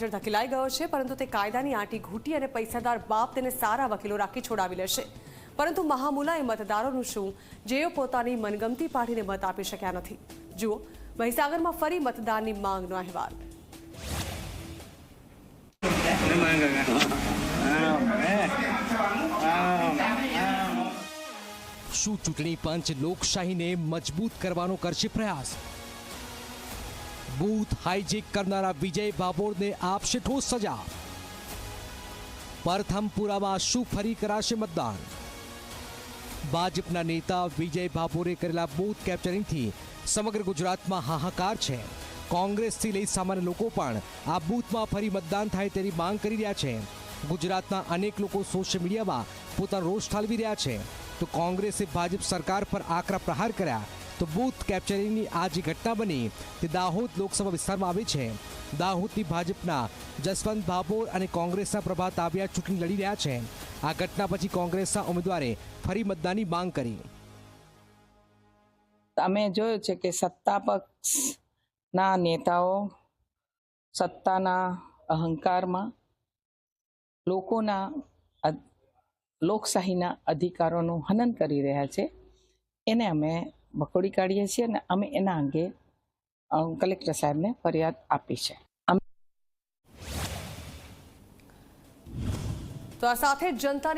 ધકેલાઈ ગયો છે, પરંતુ તે કાયદાની આંટી ઘૂંટી અને પૈસાદાર બાપ તેને સારા વકીલો રાખી છોડાવી લેશે. પરંતુ મહામુલાએ મતદારોનું શું? જેઓ પોતાની મનગમતી પાર્ટીને મત આપી શક્યા નથી. જુઓ, મહીસાગરમાં ફરી મતદાનની માંગનો અહેવાલ. શું ચૂંટણી પંચ લોકશાહીને મજબૂત કરવાનો કરશે પ્રયાસ? બૂથ હાઈજેક કરનારા વિજય બાબોરને આપશે ઠોસ સજા. પરથમપુરામાં શું ફરી કરાશે મતદાન? ભાજપના નેતા વિજય બાબોરે કરેલા બૂથ કેપ્ચરિંગથી સમગ્ર ગુજરાતમાં હાહાકાર છે. કોંગ્રેસથી લઈ સામાન્ય લોકો પણ આ બૂથમાં ફરી મતદાન થાય તેની માંગ કરી રહ્યા છે. ગુજરાતના અનેક લોકો સોશિયલ મીડિયામાં પોતાનો રોષ ઠાલવી રહ્યા છે. તો કોંગ્રેસે ભાજપ સરકાર પર આકરા પ્રહાર કર્યા. તો બૂથ કેપ્ચરિંગની આ જે ઘટના બની તે દાહોદ લોકસભા વિસ્તારમાં આવી છે. દાહોદથી ભાજપના જસવંત ભાભોર અને કોંગ્રેસના પ્રભાત તાબિયા ચૂંટણી લડી રહ્યા છે. આ ઘટના પછી કોંગ્રેસના ઉમેદવારે ફરી મતદાનની માંગ કરી. અમે જોયું છે કે સત્તા પક્ષના નેતાઓ સત્તાના અહંકારમાં લોકોના લોકશાહીના અધિકારોનું હનન કરી રહ્યા છે. એને અમે બખોડી કાઢીએ છીએ અને અમે એના અંગે કલેક્ટર સાહેબને ફરિયાદ આપી છે. તો આ સાથે જનતાની